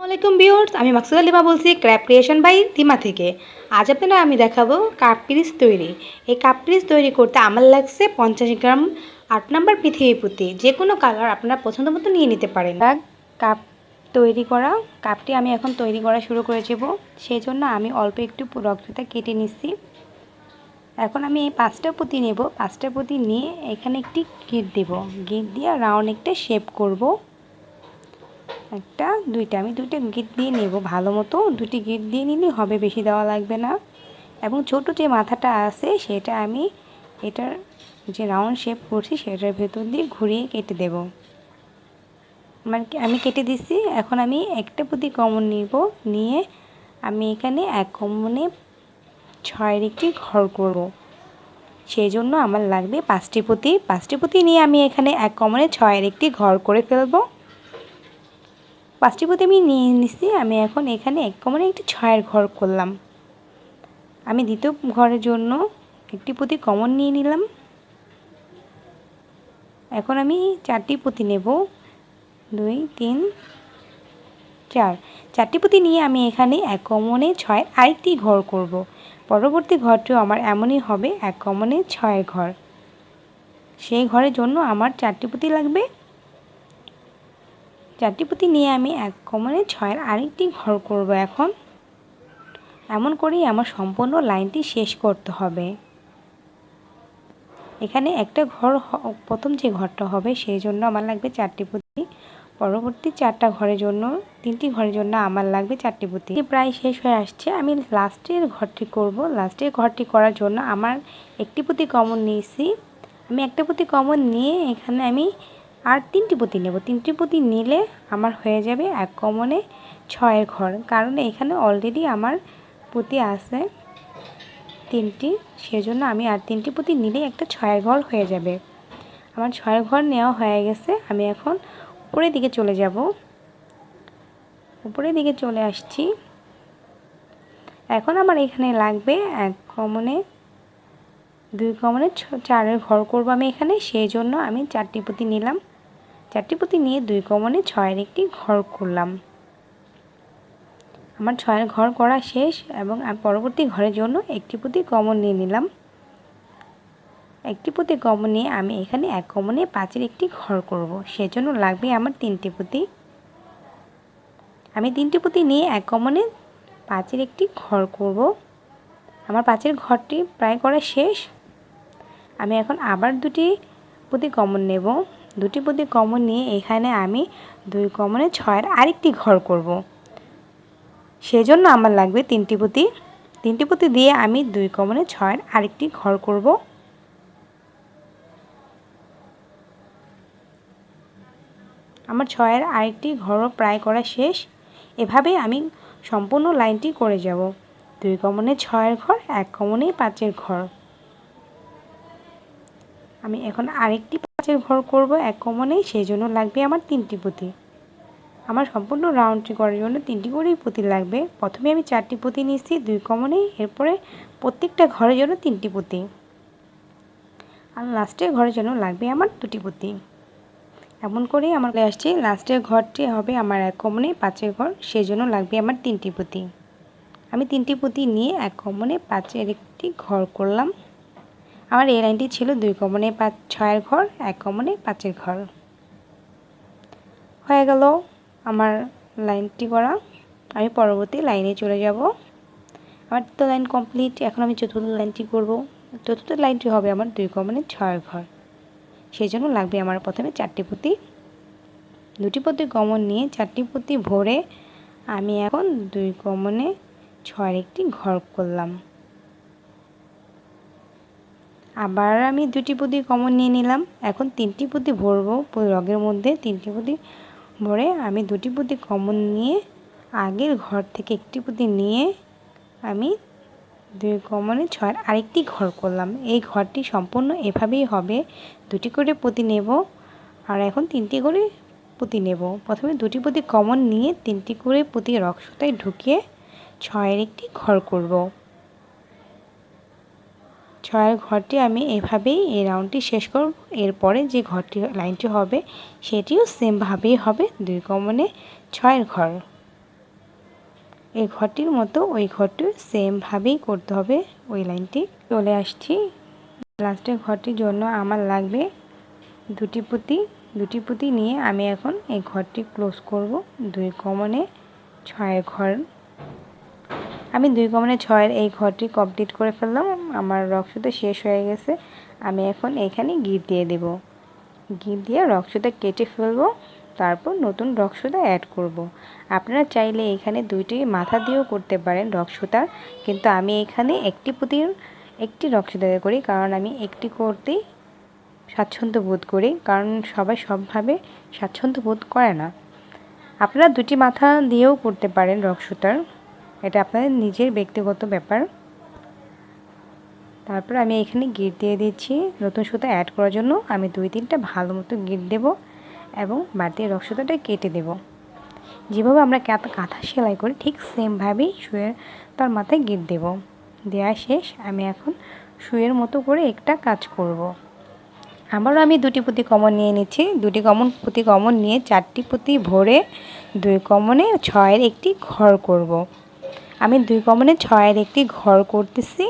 আসসালামাইকুম ভিউয়ার্স, আমি মাকসুদা লিমা বলছি ক্র্যাপ ক্রিয়েশন বাই লিমা থেকে। আজ আপনারা আমি দেখাবো কাপ পিরিচ তৈরি। এই কাপ পিরিচ তৈরি করতে আমার লাগছে পঞ্চাশ গ্রাম আট নম্বর পৃথিবী পুঁতি। যে কোনো কালার আপনারা পছন্দ মতো নিয়ে নিতে পারেন। কাপ তৈরি করা, কাপটি আমি এখন তৈরি করা শুরু করে দেবো। সেই জন্য আমি অল্প একটু রক্তটা কেটে নিচ্ছি। এখন আমি এই পাঁচটা পুঁতি নেব। পাঁচটা পুঁতি নিয়ে এখানে একটি গিট দেব। গিট দিয়ে রাউন্ড একটা শেপ করব। একটা, দুইটা। আমি দুইটা গিট দিয়ে নেব, ভালো মতো। দুটি গিট দিয়ে নিলে হবে, বেশি দেওয়া লাগবে না। এবং ছোট যে মাথাটা আছে, সেটা আমি এটার যে রাউন্ড শেপ করছি, সেটার ভেতর দিয়ে ঘুরিয়ে কেটে দেব। মানে আমি কেটে দিচ্ছি এখন আমি একটা প্রতি কমন নিব। নিয়ে আমি এখানে এক কমনে ছয়ের একটি ঘর করব। সেই জন্য আমার লাগবে পাঁচটি পুঁতি পাঁচটি পুঁতি নিয়ে আমি এখানে এক কমনে ছয়ের একটি ঘর করে ফেলব। পাঁচটি পুঁতি আমি নিয়ে নিচ্ছি আমি এখন এখানে এক কমনে একটি ছয়ের ঘর করলাম। আমি দ্বিতীয় ঘরের জন্য একটি পুঁতি কমন নিয়ে নিলাম। এখন আমি চারটি পুঁতি নেব। দুই, তিন, চার। চারটি পুঁতি নিয়ে আমি এখানে এক কমনে ছয় আরেকটি ঘর করব। পরবর্তী ঘরটিও আমার এমনই হবে, এক কমনে ছয়ের ঘর। সেই ঘরের জন্য আমার চারটি পুঁতি লাগবে। চারটি পুঁতি নিয়ে আমি এক কমনে ছয়ের আরেকটি ঘর করব এখন। এমন করেই আমার সম্পূর্ণ লাইনটি শেষ করতে হবে। এখানে একটা ঘর প্রথম যে ঘরটা হবে সেই জন্য আমার লাগবে চারটি পুঁতি। পরবর্তী চারটা ঘরের জন্য, তিনটি ঘরের জন্য আমার লাগবে চারটি পুঁতি। প্রায় শেষ হয়ে আসছে। আমি লাস্টের ঘরটি করব। লাস্টের ঘরটি করার জন্য আমার একটি পুঁতি কমন নিয়েছি। আমি একটা পুঁতি কমন নিয়ে এখানে আমি আর তিনটি পুঁতি নেব। তিনটি পুঁতি নিলে আমার হয়ে যাবে এক কমনে ছয়ের ঘর। কারণ এখানে অলরেডি আমার পুঁতি আছে তিনটি। সেজন্য আমি আর তিনটি পুঁতি নিলেই একটা ছয়ের ঘর হয়ে যাবে। আমার ছয়ের ঘর নেওয়া হয়ে গেছে। আমি এখন উপরের দিকে চলে যাব। উপরের দিকে চলে আসছি। এখন আমার এখানে লাগবে এক কমনে, দুই কমনে চারের ঘর করব আমি এখানে। সেই জন্য আমি চারটি পুঁতি নিলাম। চারটি পুঁতি নিয়ে দুই কমনে ছয়ের একটি ঘর করলাম। আমার ছয়ের ঘর করা শেষ এবং পরবর্তী ঘরের জন্য একটি পুঁতি কমন নিয়ে নিলাম। একটি পুঁতি কমন নিয়ে আমি এখানে এক কমনে পাঁচের একটি ঘর করব। সেজন্য লাগবে আমার তিনটি পুঁতি। আমি তিনটি পুঁতি নিয়ে এক কমনে পাঁচের একটি ঘর করব। আমার পাঁচের ঘরটি প্রায় করা শেষ। আমি এখন আবার দুটি পুঁতি কমন নেব। দুটি পুঁতি কমন নিয়ে এখানে আমি দুই কমনে ছয়ের আরেকটি ঘর করব। সেজন্য আমার লাগবে তিনটি পুঁতি তিনটি পুঁতি দিয়ে আমি দুই কমনে ছয়ের আরেকটি ঘর করব। আমার ছয়ের আরেকটি ঘরও প্রায় করা শেষ। এভাবে আমি সম্পূর্ণ লাইনটি করে যাব। দুই কমনে ছয়ের ঘর, এক কমনে পাঁচের ঘর। আমি এখন আরেকটি পাঁচের ঘর করব, এক কমনেই সেই জন্য লাগবে আমার তিনটি পুঁতি। আমার সম্পূর্ণ রাউন্ডটি করার জন্য তিনটি করেই পুঁতি লাগবে। প্রথমে আমি চারটি পুঁতি নিচ্ছি, দুই কমনে এরপরে প্রত্যেকটা ঘরের জন্য তিনটি পুঁতি। আর লাস্টের ঘরের জন্য লাগবে আমার দুটি পুঁতি। এমন করেই আমার আসছে লাস্টের ঘরটি হবে আমার এক কমনে পাঁচের ঘর, সেই জন্য লাগবে আমার তিনটি পুঁতি। আমি তিনটি পুঁতি নিয়ে এক কমনে পাঁচের একটি ঘর করলাম। আমার এই লাইনটি ছিল দুই কমনে পাঁচ, ছয়ের ঘর, এক কমনে পাঁচের ঘর। হয়ে গেল আমার লাইনটি করা। আমি পরবর্তী লাইনে চলে যাব। আমার তো লাইন কমপ্লিট। এখন আমি চতুর্থ লাইনটি করব। চতুর্থ লাইনটি হবে আমার দুই কমনে ছয়ের ঘর। সেই জন্য লাগবে আমার প্রথমে চারটি পুঁতি। দুটি পুঁতি কমন নিয়ে চারটি পুঁতি ভরে আমি এখন দুই কমনে ছয়ের একটি ঘর করলাম। আবার আমি দুটি পুঁতি কমন নিয়ে নিলাম। এখন তিনটি পুঁতি ভরবো রগের মধ্যে। তিনটি পুঁতি ভরে আমি দুটি পুঁতি কমন নিয়ে আগের ঘর থেকে একটি পুঁতি নিয়ে আমি দুই কমনে ছয় আরেকটি ঘর করলাম। এই ঘরটি সম্পূর্ণ এভাবেই হবে। দুটি করে পুঁতি নেব আর এখন তিনটি করে পুঁতি নেব। প্রথমে দুটি পুঁতি কমন নিয়ে তিনটি করে পুঁতি রক্সটায় ঢুকিয়ে ছয়ের একটি ঘর করব। ছয়ের ঘরটি আমি এভাবেই এই রাউন্ডটি শেষ করব। এরপরে যে ঘরটি, লাইনটি হবে, সেটিও সেমভাবেই হবে, দুই কমনে ছয়ের ঘর। এই ঘরটির মতো ওই ঘরটি সেমভাবেই করতে হবে। ওই লাইনটি চলে আসছি। লাস্টের ঘরটির জন্য আমার লাগবে দুটি পুঁতি। দুটি পুঁতি নিয়ে আমি এখন এই ঘরটি ক্লোজ করব, দুই কমনে ছয়ের ঘর। আমি দুই কমনে ছয়ের এই ঘরটি কমপ্লিট করে ফেললাম। আমার রক্সুতা শেষ হয়ে গেছে, আমি এখন এখানে গিট দিয়ে দেব। গিট দিয়ে রক্সুতা কেটে ফেলব, তারপর নতুন রক্সুতা অ্যাড করব। আপনারা চাইলে এখানে দুইটি মাথা দিয়েও করতে পারেন রক্সুতার কিন্তু আমি এখানে একটি পুঁতির একটি রক্সুতা করি, কারণ আমি একটি করতেই স্বাচ্ছন্দ্য বোধ করি, কারণ সবাই সবভাবে স্বাচ্ছন্দ্য বোধ করে না। আপনারা দুটি মাথা দিয়েও করতে পারেন রক্সুতার এটা আপনাদের নিজের ব্যক্তিগত ব্যাপার। তারপর আমি এখানে গিট দিয়ে দিচ্ছি। নতুন সুতা অ্যাড করার জন্য আমি দুই তিনটা ভালো মতো গিট দেব এবং বাড়তি রক্সুতাটা কেটে দেব। যেভাবে আমরা কাঁথা সেলাই করি, ঠিক সেমভাবেই শুয়ে তার মাথায় গিট দেব। দেওয়া শেষ, আমি এখন শুয়ের মতো করে একটা কাজ করব। আবারও আমি দুটি পুঁতি কমন নিয়ে নিচ্ছি। দুটি কমন, পুঁতি কমন নিয়ে চারটি পুঁতি ভরে দুই কমনে ছয়ের একটি ঘর করব। আমি দুই কমনে ছয়ের একটি ঘর করতেছি।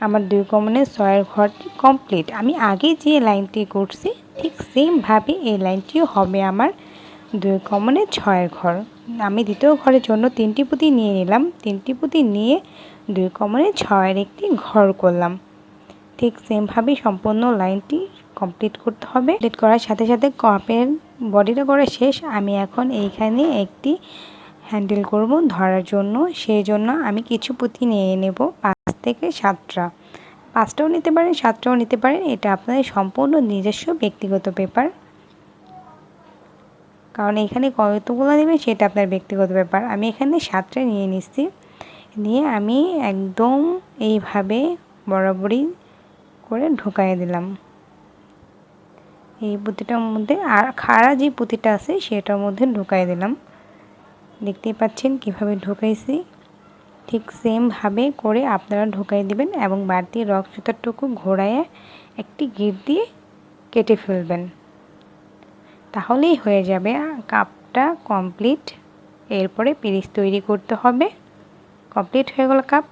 আমার দুই কমনে ছয়ের ঘরটি কমপ্লিট আমি আগে যে লাইনটি করছি, ঠিক সেমভাবে এই লাইনটিও হবে আমার দুই কমনে ছয়ের ঘর। আমি দ্বিতীয় ঘরের জন্য তিনটি পুঁতি নিয়ে নিলাম। তিনটি পুঁতি নিয়ে দুই কমনে ছয়ের একটি ঘর করলাম। ঠিক সেমভাবেই সম্পূর্ণ লাইনটি কমপ্লিট করতে হবে। কমপ্লিট করার সাথে সাথে কাপের বডিটা করা শেষ। আমি এখন এইখানে একটি হ্যান্ডেল করব ধরার জন্য। সেই জন্য আমি কিছু পুঁতি নিয়ে নেব। থেকে সাতটা। পাঁচটাও নিতে পারেন, সাতটাও নিতে পারেন। এটা আপনাদের সম্পূর্ণ নিজস্ব ব্যক্তিগত ব্যাপার কারণ এখানে কতগুলো নেবেন সেটা আপনার ব্যক্তিগত ব্যাপার। আমি এখানে সাতটা নিয়ে নিচ্ছি। নিয়ে আমি একদম এইভাবে বরাবরই করে ঢুকাই দিলাম। এই পুঁতিটার মধ্যে আর খাড়া যে পুঁতিটা আছে সেটার মধ্যে ঢুকাই দিলাম। দেখতেই পাচ্ছেন কীভাবে ঢুকাইছি। ঠিক সেমভাবে করে আপনারা ঢোকাই দিবেন এবং বাড়তি রক সুতারটুকু ঘোরায় একটি গিট দিয়ে কেটে ফেলবেন। তাহলেই হয়ে যাবে। কাপটা কমপ্লিট এরপরে পিরিস তৈরি করতে হবে। কমপ্লিট হয়ে গেল কাপ।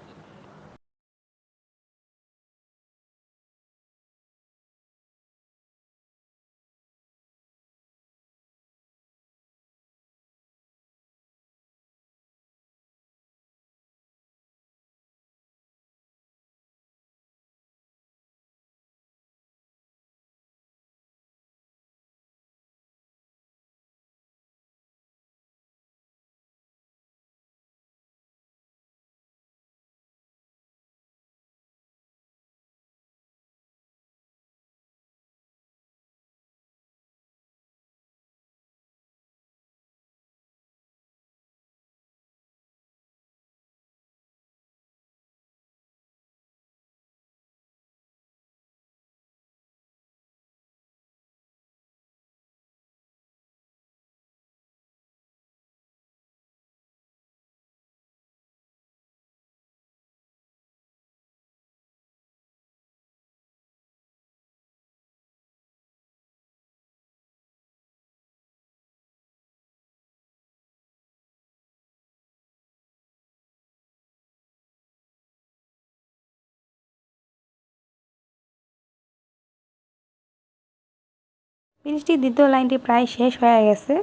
পিরিচটি দ্বিতীয় লাইনটি প্রায় শেষ হয়ে গেছে।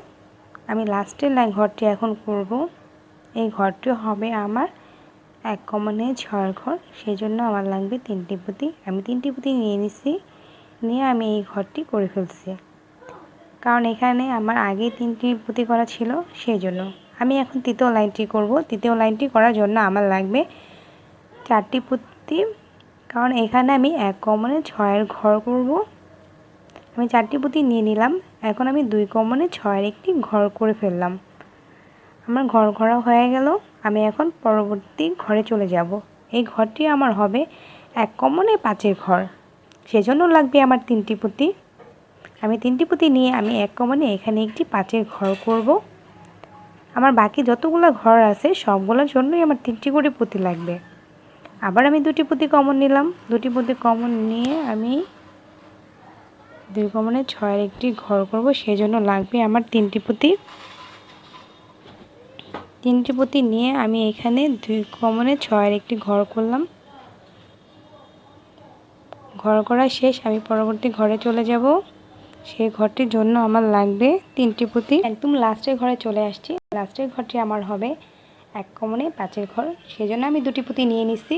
আমি লাস্টের লাইন ঘরটি এখন করব। এই ঘরটি হবে আমার এক কমনে ছয় ঘর। সেই জন্য আমার লাগবে তিনটি পুঁতি। আমি তিনটি পুঁতি নিয়ে নিছি, নিয়ে আমি এই ঘরটি করে ফেলছি। কারণ এখানে আমার আগে তিনটি পুঁতি করা ছিল সেই জন্য আমি এখন তৃতীয় লাইনটি করব। তৃতীয় লাইনটি করার জন্য আমার লাগবে চারটি পুঁতি। কারণ এখানে আমি এক কমনে ছয়ের ঘর করব। আমি চারটি পুঁতি নিয়ে নিলাম। এখন আমি দুই কমনে ছয়ের একটি ঘর করে ফেললাম। আমার ঘর ঘরা হয়ে গেল। আমি এখন পরবর্তী ঘরে চলে যাব। এই ঘরটি আমার হবে এক কমনে পাঁচের ঘর। সেজন্য লাগবে আমার তিনটি পুঁতি। আমি তিনটি পুঁতি নিয়ে আমি এক কমনে এখানে একটি পাঁচের ঘর করব। আমার বাকি যতগুলো ঘর আছে, সবগুলোর জন্যই আমার তিনটি করে পুঁতি লাগবে। আবার আমি দুটি পুঁতি কমন নিলাম। দুটি পুঁতি কমন নিয়ে আমি দুই কমনে ছয়ের একটি ঘর করব সেই জন্য লাগবে আমার তিনটি পুঁতি। তিনটি পুঁতি নিয়ে আমি এখানে দুই কমনে ছয়ের একটি ঘর করলাম। ঘর করা শেষ, আমি পরবর্তী ঘরে চলে যাব। সেই ঘরটির জন্য আমার লাগবে তিনটি পুঁতি। একদম লাস্টের ঘরে চলে আসছি। লাস্টের ঘরটি আমার হবে এক কমনে পাঁচের ঘর, সেজন্য আমি দুটি পুঁতি নিয়ে নিচ্ছি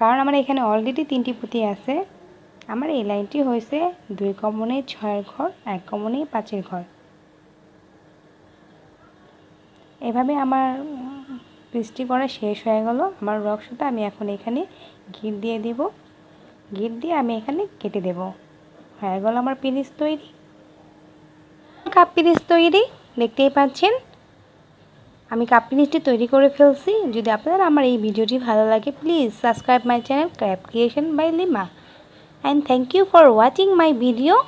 কারণ আমার এখানে অলরেডি তিনটি পুঁতি আছে। আমার এই লাইনটি হয়েছে দুই কমনে ছয়ের ঘর, এক কমনে পাঁচের ঘর। এভাবে আমার বৃষ্টি করা শেষ হয়ে গেল। আমার রক্সটা আমি এখন এখানে গিট দিয়ে দিব। গিট দিয়ে আমি এখানে কেটে দেব। হয়ে গেল আমার পিরিচ তৈরি। কাপ পিরিচ তৈরি, দেখতেই পাচ্ছেন? আমি কাপ পিরিচটি তৈরি করে ফেলছি। যদি আপনাদের আমার এই ভিডিওটি ভালো লাগে please subscribe my channel craft creation by Lima and thank you for watching my video.